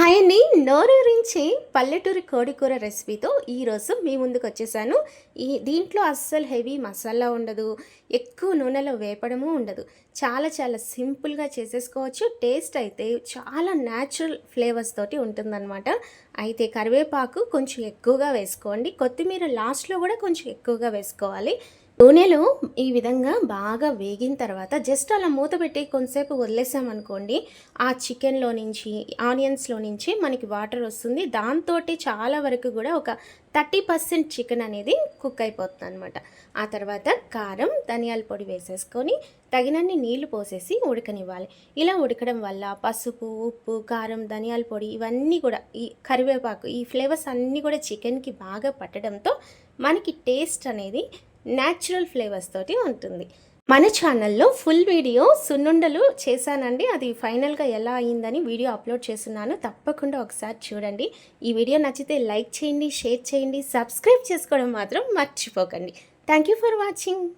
Hi అండి నోరూరించి పల్లెటూరి కోడికూర రెసిపీతో ఈరోజు మీ ముందుకు వచ్చేసాను. ఈ దీంట్లో అస్సలు హెవీ మసాలా ఉండదు ఎక్కువ నూనెలో వేపడము ఉండదు. చాలా చాలా సింపుల్గా చేసేసుకోవచ్చు. టేస్ట్ అయితే చాలా న్యాచురల్ ఫ్లేవర్స్ తోటి ఉంటుందన్నమాట. అయితే కరివేపాకు కొంచెం ఎక్కువగా వేసుకోండి. కొత్తిమీర లాస్ట్లో కూడా కొంచెం ఎక్కువగా వేసుకోవాలి. నూనెలో ఈ విధంగా బాగా వేగిన తర్వాత జస్ట్ అలా మూత పెట్టి కొంతసేపు వదిలేసామనుకోండి ఆ చికెన్లో నుంచి ఆనియన్స్లో నుంచి మనకి వాటర్ వస్తుంది. దాంతో చాలా వరకు కూడా ఒక థర్టీ పర్సెంట్ చికెన్ అనేది కుక్ అయిపోతుంది అనమాట ఆ తర్వాత కారం ధనియాల పొడి వేసేసుకొని తగినన్ని నీళ్ళు పోసేసి ఉడకనివ్వాలి. ఇలా ఉడకడం వల్ల పసుపు ఉప్పు కారం ధనియాల పొడి ఇవన్నీ కూడా ఈ కరివేపాకు ఈ ఫ్లేవర్స్ అన్నీ కూడా చికెన్కి బాగా పట్టడంతో మనకి టేస్ట్ అనేది న్యాచురల్ ఫ్లేవర్స్ తోటి ఉంటుంది. మన ఛానల్లో ఫుల్ వీడియో సున్నుండలు చేశానండి. అది ఫైనల్గా ఎలా అయిందని వీడియో అప్లోడ్ చేస్తున్నాను. తప్పకుండా ఒకసారి చూడండి. ఈ వీడియో నచ్చితే లైక్ చేయండి షేర్ చేయండి సబ్స్క్రైబ్ చేసుకోవడం మాత్రం మర్చిపోకండి. Thank you for watching.